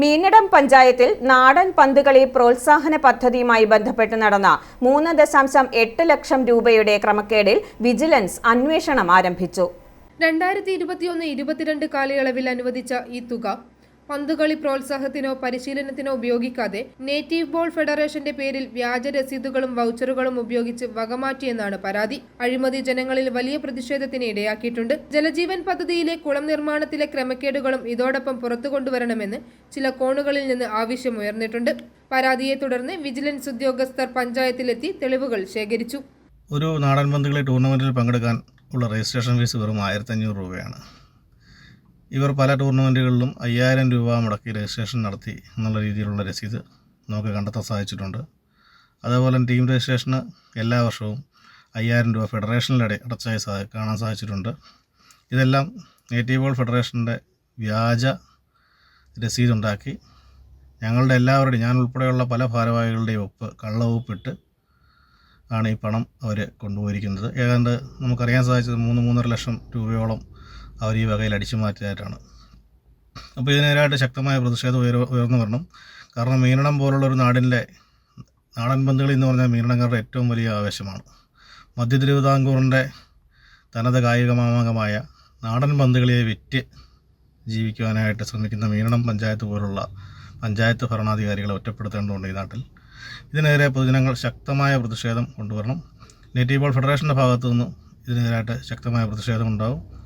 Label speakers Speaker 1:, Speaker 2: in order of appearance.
Speaker 1: മീനടം പഞ്ചായത്തിൽ നാടൻ പന്തുകളി പ്രോത്സാഹന പദ്ധതിയുമായി ബന്ധപ്പെട്ട് നടന്ന മൂന്ന് ദശാംശം എട്ട് ലക്ഷം രൂപയുടെ ക്രമക്കേടിൽ വിജിലൻസ് അന്വേഷണം ആരംഭിച്ചു.
Speaker 2: രണ്ടായിരത്തി ഇരുപത്തിയൊന്ന് ഇരുപത്തിരണ്ട് കാലയളവിൽ അനുവദിച്ച ഈ തുക പന്തുകളി പ്രോത്സാഹത്തിനോ പരിശീലനത്തിനോ ഉപയോഗിക്കാതെ നേറ്റീവ് ബോൾ ഫെഡറേഷന്റെ പേരിൽ വ്യാജ രസീതുകളും വൗച്ചറുകളും ഉപയോഗിച്ച് വകമാറ്റിയെന്നാണ് പരാതി. അഴിമതി ജനങ്ങളിൽ വലിയ പ്രതിഷേധത്തിന് ഇടയാക്കിയിട്ടുണ്ട്. ജലജീവൻ പദ്ധതിയിലെ കുളം നിർമ്മാണത്തിലെ ക്രമക്കേടുകളും ഇതോടൊപ്പം പുറത്തു കൊണ്ടുവരണമെന്ന് ചില കോണുകളിൽ നിന്ന് ആവശ്യമുയർന്നിട്ടുണ്ട്. പരാതിയെ തുടർന്ന് വിജിലൻസ് ഉദ്യോഗസ്ഥർ പഞ്ചായത്തിലെത്തി തെളിവുകൾ ശേഖരിച്ചു.
Speaker 3: ഒരു നാടൻ പന്തുകളി ടൂർണമെന്റിൽ പങ്കെടുക്കാൻ ഉള്ള രജിസ്ട്രേഷൻ ഫീസ് വെറും ആയിരത്തഞ്ഞൂറ് രൂപയാണ്. ഇവർ പല ടൂർണമെന്റുകളിലും അയ്യായിരം രൂപ മുടക്കി രജിസ്ട്രേഷൻ നടത്തി എന്നുള്ള രീതിയിലുള്ള രസീത് നമുക്ക് കണ്ടെത്താൻ സാധിച്ചിട്ടുണ്ട്. അതേപോലെ ടീം രജിസ്ട്രേഷന് എല്ലാ വർഷവും അയ്യായിരം രൂപ ഫെഡറേഷനിലൂടെ അടച്ചായി സാ കാണാൻ സാധിച്ചിട്ടുണ്ട്. ഇതെല്ലാം നേറ്റീവ് ബോൾ ഫെഡറേഷന്റെ വ്യാജ രസീതുണ്ടാക്കി ഞങ്ങളുടെ എല്ലാവരുടെയും ഞാൻ ഉൾപ്പെടെയുള്ള പല ഭാരവാഹികളുടെയും ഒപ്പ് കള്ളവൊപ്പിട്ട് ആണ് ഈ പണം അവർ കൊണ്ടുപോയിരിക്കുന്നത്. ഏതാണ്ട് നമുക്കറിയാൻ സാധിച്ചത് മൂന്ന് മൂന്നര ലക്ഷം രൂപയോളം അവർ ഈ വകയിൽ അടിച്ചു മാറ്റിയതായിട്ടാണ് അപ്പോൾ ഇതിനെതിരായിട്ട് ശക്തമായ പ്രതിഷേധം ഉയർ ഉയർന്നു വരണം. കാരണം മീനണം പോലുള്ള ഒരു നാടിന്റെ നാടൻ പന്തുകളി എന്ന് പറഞ്ഞാൽ മീനണക്കാരുടെ ഏറ്റവും വലിയ ആവേശമാണ്. മധ്യ തിരുവിതാംകൂറിന്റെ തനത് കായികമാമകമായ നാടൻ പന്തുകളിയെ വിറ്റ് ജീവിക്കുവാനായിട്ട് ശ്രമിക്കുന്ന മീനണം പഞ്ചായത്ത് പോലുള്ള പഞ്ചായത്ത് ഭരണാധികാരികളെ ഒറ്റപ്പെടുത്തേണ്ടതുണ്ട് ഈ നാട്ടിൽ. ഇതിനെതിരെ പൊതുജനങ്ങൾ ശക്തമായ പ്രതിഷേധം കൊണ്ടുവരണം. നേറ്റീവ് ബോൾ ഫെഡറേഷന്റെ ഭാഗത്തു നിന്നും ഇതിനെതിരായിട്ട് ശക്തമായ പ്രതിഷേധം ഉണ്ടാവും.